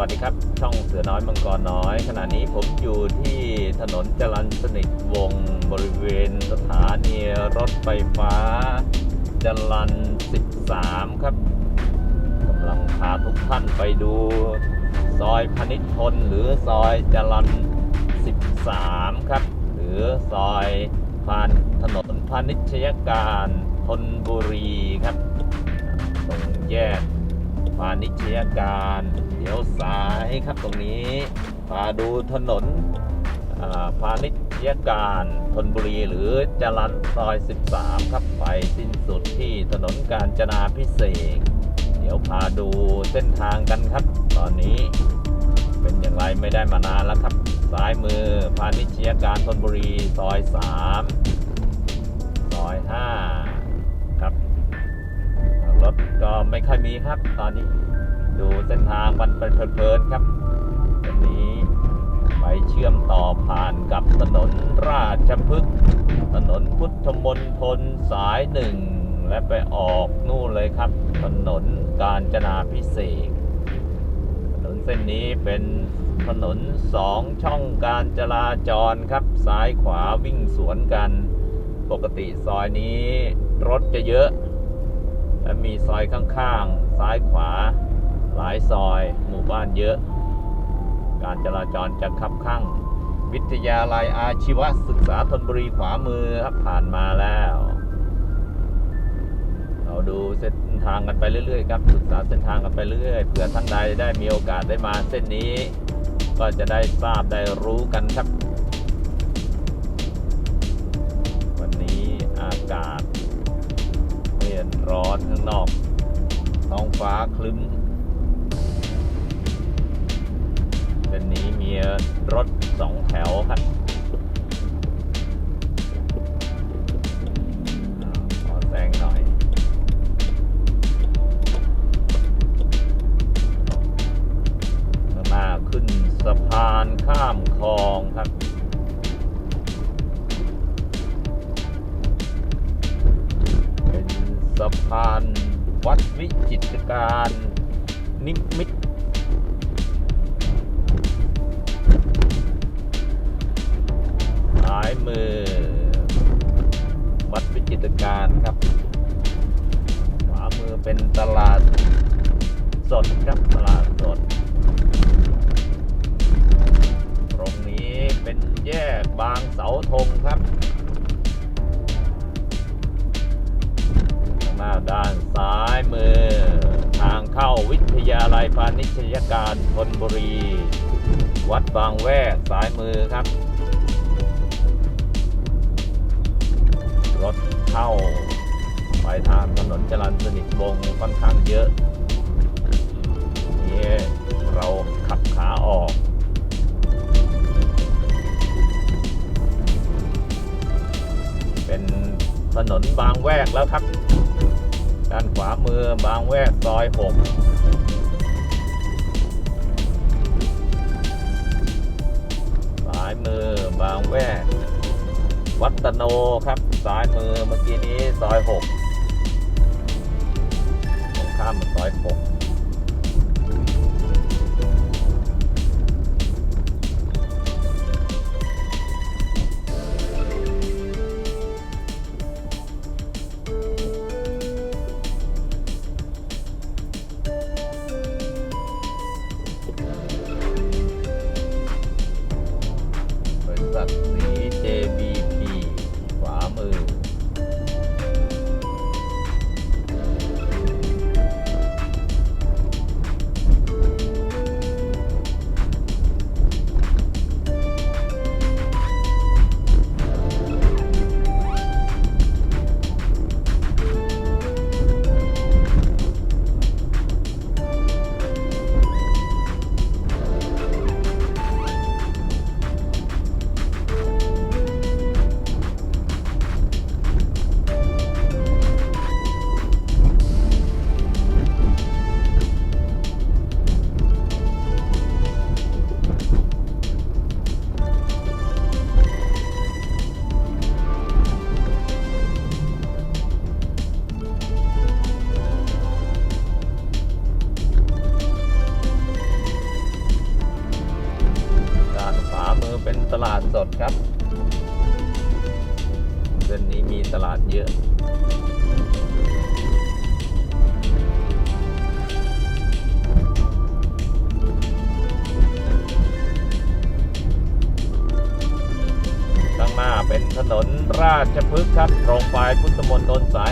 วัสดีครับ ช่องเสือน้อยมังกรน้อย ขณะนี้ผมอยู่ที่ถนนจรัญสนิทวงบริเวณสถานีรถไฟฟ้า จรัญ 13 ครับกำลังพาทุกท่านไปดู ซอยพนิชพลหรือซอยจรัญ 13 ครับ หรือซอยพานถนนพาณิชยการธนบุรีครับ ตรงแยก พาณิชยการเดี๋ยวซ้ายครับตรงนี้ พาดูถนนพาณิชยการธนบุรีหรือจรัญซอย 13 ครับไปสิ้นสุดที่ถนนกาญจนาพิเศษ เดี๋ยวพาดูเส้นทางกันครับ ตอนนี้เป็นอย่างไรไม่ได้มานานแล้วครับ ซ้ายมือพาณิชยการธนบุรีซอย 3 ซอย 5 รถก็ไม่ค่อยมีครับ ตอนนี้ดูเส้นทางมันเป็นเพลินๆครับตอนนี้ไปเชื่อมต่อผ่านกับถนนราชพฤกษ์ถนนพุทธมณฑลสายหนึ่งและไปออกนู่นเลยครับ ถนนกาญจนาพิเศษถนนเส้นนี้เป็นถนนสองช่องการจราจรครับ ซ้ายขวาวิ่งสวนกัน ปกติซอยนี้รถจะเยอะ และมีซอยข้างๆ ซ้ายขวา หลายซอย หมู่บ้านเยอะ การจราจรจะคับข้าง วิทยาลัยอาชีวศึกษาธนบุรีขวามือครับผ่านมาแล้ว เราดูเส้นทางกันไปเรื่อยๆครับศึกษาเส้นทางกันไปเรื่อยเผื่อท่านใดได้มีโอกาสได้มาเส้นนี้ ก็จะได้ทราบได้รู้กันครับ ร้อนข้างนอกท้องฟ้าคลึ้มเป็นนี้มีรถสองแถวครั วัดวิจิตรการนิมิตรซ้ายมือ วัดวิจิตรการครับขวามือเป็นตลาดสดครับตลาดสด ตรงนี้เป็นแยกบางเสาธงครับ ข้างหน้าด้านซ้ายมือทาง เข้าวิทยาลัยพาณิชยการธนบุรี วัดบางแวกซ้ายมือครับ รถเข้า ไปทางถนนจรัญสนิทวงค่อนข้างเยอะนี่เราขับขาออกเป็นถนนบางแวกแล้วครับามือบางแวกซอยหกซ้ายมือบางแวก วัตโนครับซ้ายมือเมื่อกี้นี้ซอยหกตรงข้ามกับซอยหก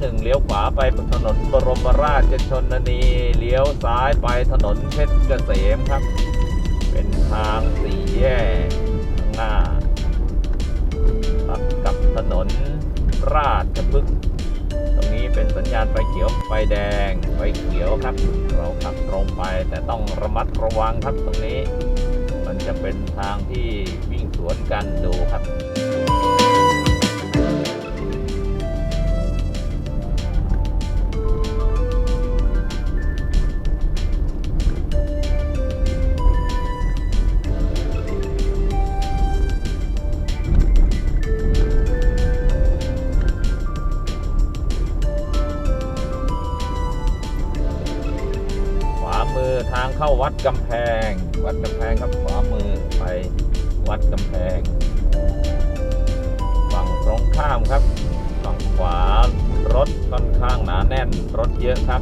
หนึ่งเลี้ยวขวาไปถนนบรมราชชนนี เลี้ยวซ้ายไปถนนเพชรเกษมครับ เป็นทางสี่แยกข้างหน้าตัดกับถนนราชพฤกษ์ตรงนี้เป็นสัญญาณไฟเขียวไฟแดงไฟเขียวครับ เราขับตรงไปแต่ต้องระมัดระวังครับตรงนี้ มันจะเป็นทางที่วิ่งสวนกันดูครับ รถค่อนข้างหนาแน่นรถเยอะครับ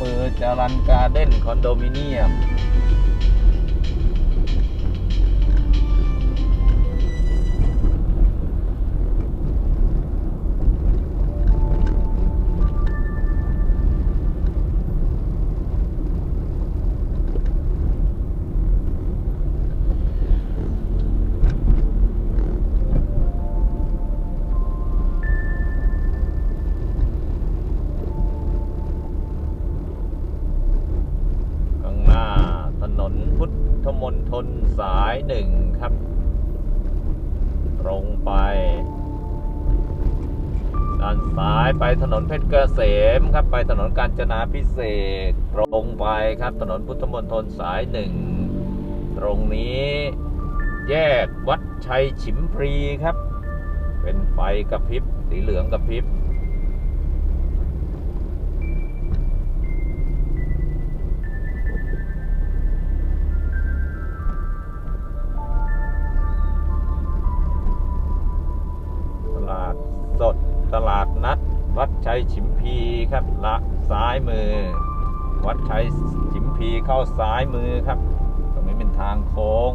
มือจารันการ์เด้นคอนโดมิเนียมายหนึ่งครับ ตรงไปด้านซ้ายไปถนนเพชรเกษมครับ ไปถนนกาญจนาพิเศษตรงไปครับถนนพุทธมนทนสายหนึ่งตรงนี้แยกวัดชัยฉิมพรีครับ เป็นไฟกระพริบสีเหลืองกระพริบายมือ วัดชัยจิมพีเข้าซ้ายมือครับ ตรงนี้เป็นทางโค้ง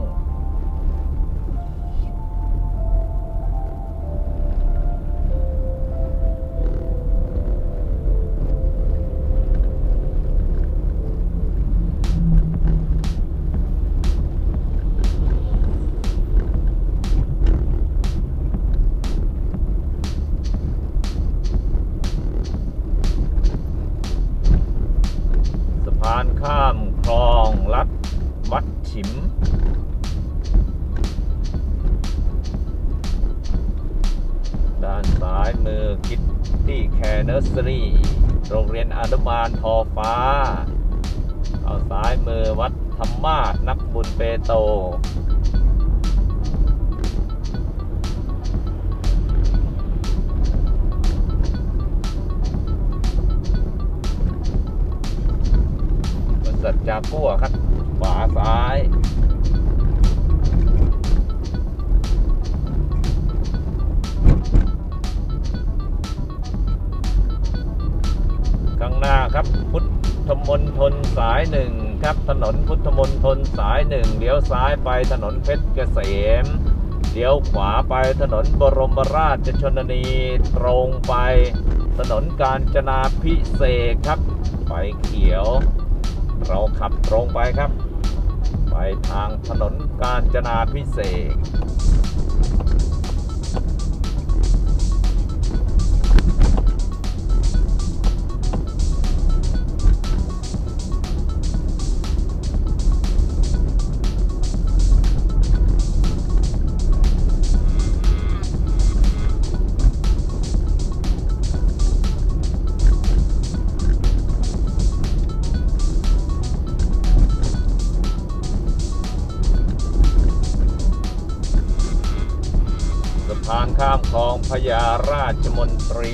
ที่แคนเนอร์สตรีโรงเรียนอนุบาลทอฟ้า เอาซ้ายมือวัดธรรมาสนักบุญเปโตสัจจากัวครับขวาซ้าย ข้างหน้าครับ พุทธมณฑลสายหนึ่งครับ ถนนพุทธมณฑลสายหนึ่งเลี้ยวซ้ายไปถนนเพชรเกษมเลี้ยวขวาไปถนนบรมราชชนนีตรงไป ถนนกาญจนาพิเศษครับไฟเขียว เราขับตรงไปครับ ไปทางถนนกาญจนาพิเศษ ราชมนตรี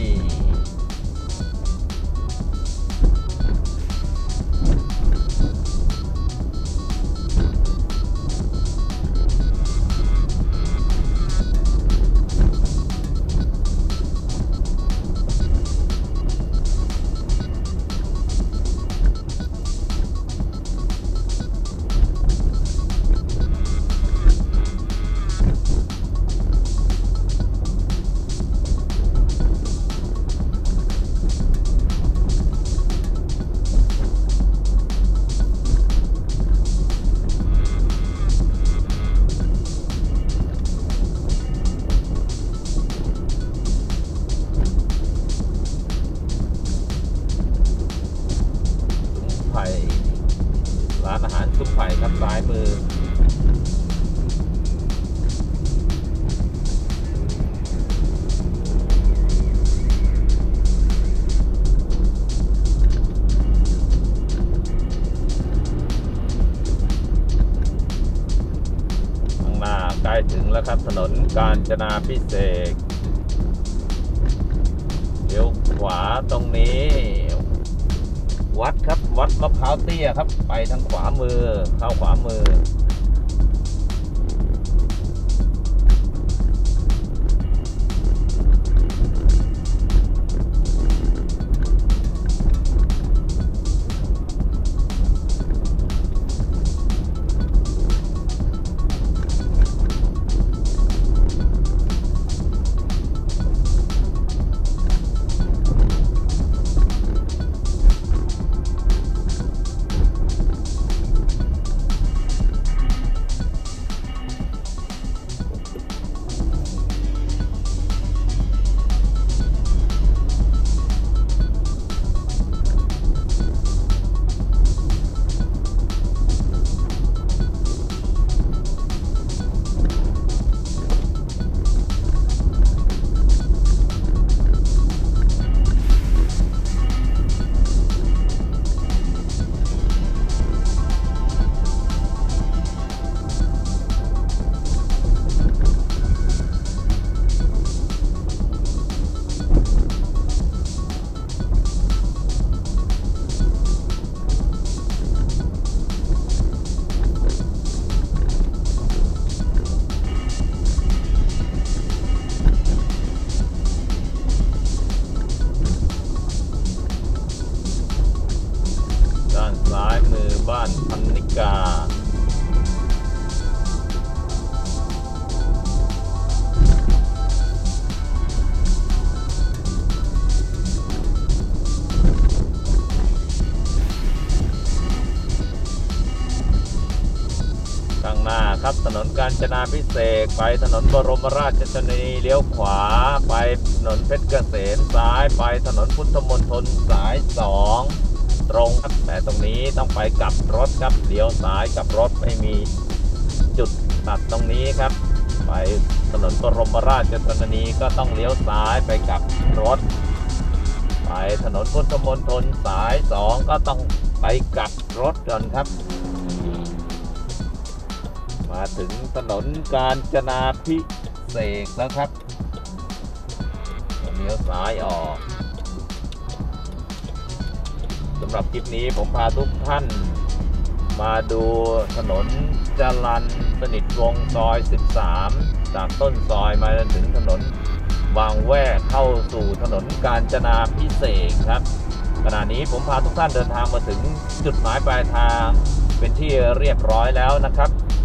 นนกาญจนาพิเศษเลี้ยวขวาตรงนี้ วัดครับวัดมะพร้าวเตี้ยครับ ไปทางขวามือเข้าขวามือ ญจนาพิเศษไปถนนบรมราชชนนีเลี้ยวขวา ไปถนนเพชรเกษมซ้ายไปถนนพุทธมณฑลสายสองตรงครับแต่ตรงนี้ต้องไปกลับรถครับเลี้ยวซ้ายกลับรถไม่มีจุดตัดตรงนี้ครับ ไปถนนบรมราชชนนีก็ต้องเลี้ยวซ้ายไปกลับรถ ไปถนนพุทธมณฑลสายสองก็ต้องไปกลับรถก่อนครับ มาถึงถนนกาญจนาพิเศษแล้วครับเลี้ยวซ้ายออกสำหรับคลิปนี้ผมพาทุกท่าน มาดูถนนจรันสนิทวงซอย 13 จากต้นซอยมาจนถึงถนนบางแวกเข้าสู่ถนนกาญจนาพิเศษครับขณะนี้ผมพาทุกท่านเดินทางมาถึงจุดหมายปลายทางเป็นที่เรียบร้อยแล้วนะครับ